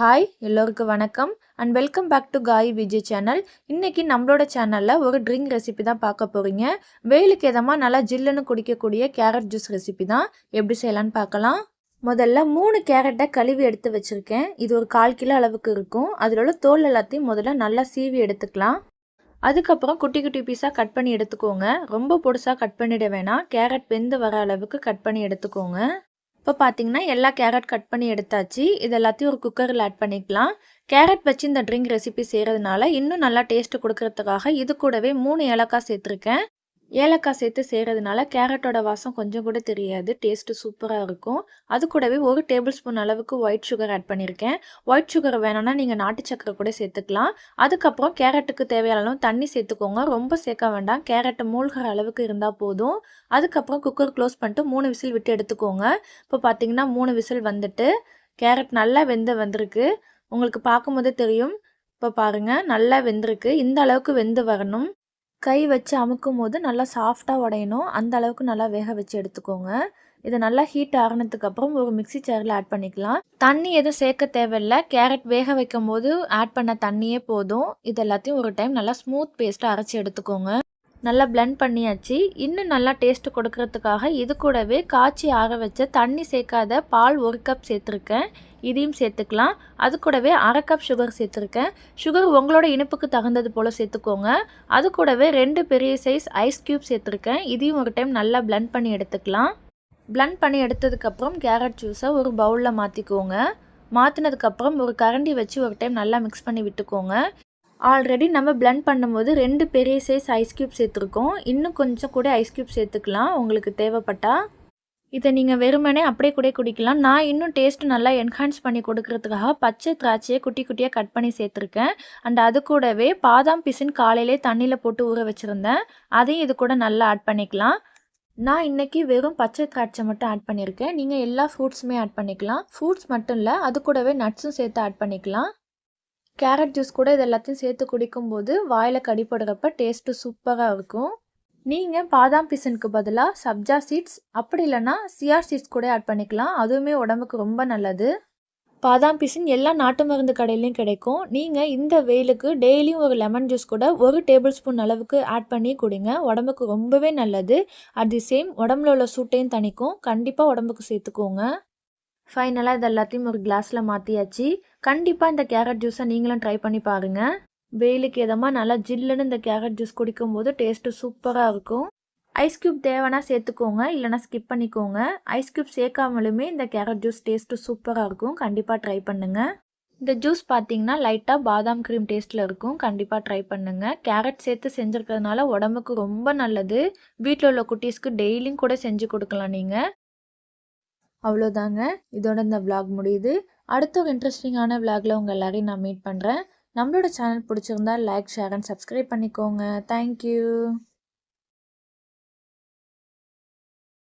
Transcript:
Hi எல்லோருக்கும் வணக்கம். And welcome back to காய் விஜய் சேனல் இன்றைக்கி நம்மளோட சேனலில் ஒரு ட்ரிங்க் ரெசிபி தான் பார்க்க போகிறீங்க வெயிலுக்கு எதமாக நல்லா ஜில்லுன்னு குடிக்கக்கூடிய கேரட் ஜூஸ் ரெசிபி தான். எப்படி செய்யலான்னு பார்க்கலாம். முதல்ல மூணு கேரட்டை கழுவி எடுத்து வச்சுருக்கேன். இது ஒரு கால் கிலோ அளவுக்கு இருக்கும். அதில் உள்ள தோல் எல்லாத்தையும் முதல்ல நல்லா சீவி எடுத்துக்கலாம். அதுக்கப்புறம் குட்டி குட்டி பீஸாக கட் பண்ணி எடுத்துக்கோங்க. ரொம்ப பொடுசாக கட் பண்ணிட வேணாம். கேரட் வெந்து வர அளவுக்கு கட் பண்ணி எடுத்துக்கோங்க. இப்போ பார்த்தீங்கன்னா எல்லா கேரட் கட் பண்ணி எடுத்தாச்சு. இது எல்லாத்தையும் ஒரு குக்கரில் ஆட் பண்ணிக்கலாம். கேரட் வச்சு இந்த ட்ரிங்க் ரெசிபி செய்கிறதுனால இன்னும் நல்லா டேஸ்ட்டு கொடுக்கறதுக்காக இது கூடவே மூணு ஏலக்காய் சேர்த்துருக்கேன். ஏலக்காய் சேர்த்து செய்கிறதுனால கேரட்டோட வாசம் கொஞ்சம் கூட தெரியாது டேஸ்ட்டு சூப்பராக இருக்கும். அது கூடவே ஒரு டேபிள் ஸ்பூன் அளவுக்கு ஒயிட் சுகர் ஆட் பண்ணியிருக்கேன் ஒயிட் சுகர் வேணும்னா நீங்கள் நாட்டு சக்கரை கூட சேர்த்துக்கலாம். அதுக்கப்புறம் கேரட்டுக்கு தேவையான அளவு தண்ணி சேர்த்துக்கோங்க. ரொம்ப சேர்க்க வேண்டாம். கேரட் மூழ்கிற அளவுக்கு இருந்தால் போதும். அதுக்கப்புறம் குக்கர் க்ளோஸ் பண்ணிட்டு மூணு விசில் விட்டு எடுத்துக்கோங்க. இப்போ பார்த்தீங்கன்னா மூணு விசில் வந்துட்டு கேரட் நல்லா வெந்து வந்திருக்கு. உங்களுக்கு பார்க்கும்போதே தெரியும். இப்போ பாருங்கள் நல்லா வெந்திருக்கு. இந்த அளவுக்கு வெந்து வரணும். கை வச்சு அமுக்கும் போது நல்லா சாஃப்டாக உடையணும். அந்த அளவுக்கு நல்லா வேக வச்சு எடுத்துக்கோங்க. இதை நல்லா ஹீட் ஆகினதுக்கு அப்புறம் ஒரு மிக்சி சேரில் ஆட் பண்ணிக்கலாம். தண்ணி எதுவும் சேர்க்க தேவையில்லை. கேரட் வேக வைக்கும் போது ஆட் பண்ண தண்ணியே போதும். இது எல்லாத்தையும் ஒரு டைம் நல்லா ஸ்மூத் பேஸ்ட்டாக அரைச்சி எடுத்துக்கோங்க. நல்லா பிளெண்ட் பண்ணியாச்சு. இன்னும் நல்லா டேஸ்ட்டு கொடுக்கறதுக்காக இது கூடவே காய்ச்சி ஆற வச்ச தண்ணி சேர்க்காத பால் ஒரு கப் சேர்த்துருக்கேன். இதையும் சேர்த்துக்கலாம். அது கூடவே அரை கப் சுகர் சேர்த்துருக்கேன். சுகர் உங்களோட இனிப்புக்கு தகுந்தது போல் சேர்த்துக்கோங்க. அது கூடவே ரெண்டு பெரிய சைஸ் ஐஸ் க்யூப் சேர்த்துருக்கேன். இதையும் ஒரு டைம் நல்லா பிளெண்ட் பண்ணி எடுத்துக்கலாம். பிளெண்ட் பண்ணி எடுத்ததுக்கப்புறம் கேரட் ஜூஸை ஒரு பவுலில் மாற்றிக்கோங்க மாற்றினதுக்கப்புறம் ஒரு கரண்டி வச்சு ஒரு டைம் நல்லா மிக்ஸ் பண்ணி விட்டுக்கோங்க. ஆல்ரெடி நம்ம பிளெண்ட் பண்ணும்போது ரெண்டு பெரிய சைஸ் ஐஸ் க்யூப் சேர்த்துருக்கோம். இன்னும் கொஞ்சம் கூட ஐஸ் க்யூப் சேர்த்துக்கலாம் உங்களுக்கு தேவைப்பட்டால் இதை நீங்கள் வெறுமனே அப்படியே கூட குடிக்கலாம். நான் இன்னும் டேஸ்ட் நல்லா என்ஹான்ஸ் பண்ணி கொடுக்கறதுக்காக பச்சை திராட்சையை குட்டி குட்டியாக கட் பண்ணி சேர்த்துருக்கேன். அண்ட் அது கூடவே பாதாம் பிசின் காலையிலே தண்ணியில் போட்டு ஊற வச்சுருந்தேன். அதையும் இது கூட நல்லா ஆட் பண்ணிக்கலாம். நான் இன்றைக்கி வெறும் பச்சை திராட்சை மட்டும் ஆட் பண்ணியிருக்கேன். நீங்கள் எல்லா ஃப்ரூட்ஸுமே ஆட் பண்ணிக்கலாம். ஃப்ரூட்ஸ் மட்டும் இல்லை அது கூடவே நட்ஸும் சேர்த்து ஆட் பண்ணிக்கலாம். கேரட் ஜூஸ் கூட இது எல்லாத்தையும் சேர்த்து குடிக்கும்போது வாயில் கடிப்படுறப்ப டேஸ்ட்டு சூப்பராக இருக்கும். நீங்கள் பாதாம் பிசனுக்கு பதிலாக சப்ஜா சீட்ஸ் அப்படி இல்லைன்னா சிஆர் சீட்ஸ் கூட ஆட் பண்ணிக்கலாம். அதுவுமே உடம்புக்கு ரொம்ப நல்லது. பாதாம் பிசின் எல்லா நாட்டு மருந்து கடையிலையும் கிடைக்கும். நீங்கள் இந்த வெயிலுக்கு டெய்லியும் ஒரு லெமன் ஜூஸ் கூட ஒரு டேபிள் ஸ்பூன் அளவுக்கு ஆட் பண்ணி குடிங்க. உடம்புக்கு ரொம்பவே நல்லது. அட் தி சேம் உடம்புல உள்ள சூட்டையும் தணிக்கும். கண்டிப்பாக உடம்புக்கு சேர்த்துக்கோங்க. ஃபைனலாக இது எல்லாத்தையும் ஒரு கிளாஸில் மாற்றியாச்சு கண்டிப்பாக இந்த கேரட் ஜூஸை நீங்களும் ட்ரை பண்ணி பாருங்கள் வெயிலுக்கு எதமாக நல்லா ஜில்லுன்னு இந்த கேரட் ஜூஸ் குடிக்கும்போது டேஸ்ட்டு சூப்பராக இருக்கும். ஐஸ் க்யூப் தேவைன்னா சேர்த்துக்கோங்க இல்லைனா ஸ்கிப் பண்ணிக்கோங்க. ஐஸ் க்யூப் சேர்க்காமலுமே இந்த கேரட் ஜூஸ் டேஸ்ட்டு சூப்பராக இருக்கும். கண்டிப்பாக ட்ரை பண்ணுங்கள் இந்த ஜூஸ் பார்த்தீங்கன்னா லைட்டாக பாதாம் க்ரீம் டேஸ்ட்டில் இருக்கும். கண்டிப்பாக ட்ரை பண்ணுங்கள் கேரட் சேர்த்து செஞ்சுருக்கிறதுனால உடம்புக்கு ரொம்ப நல்லது. வீட்டில் உள்ள குட்டீஸ்க்கு டெய்லியும் கூட செஞ்சு கொடுக்கலாம் நீங்கள் அவ்வளோதாங்க. இதோட இந்த விளாக் முடியுது. அடுத்த ஒரு இன்ட்ரெஸ்டிங்கான விளாகில் உங்கள் எல்லாரையும் நான் மீட் பண்ணுறேன் நம்மளோட சேனல் பிடிச்சிருந்தா லைக் ஷேர் அண்ட் சப்ஸ்கிரைப் பண்ணிக்கோங்க. Thank you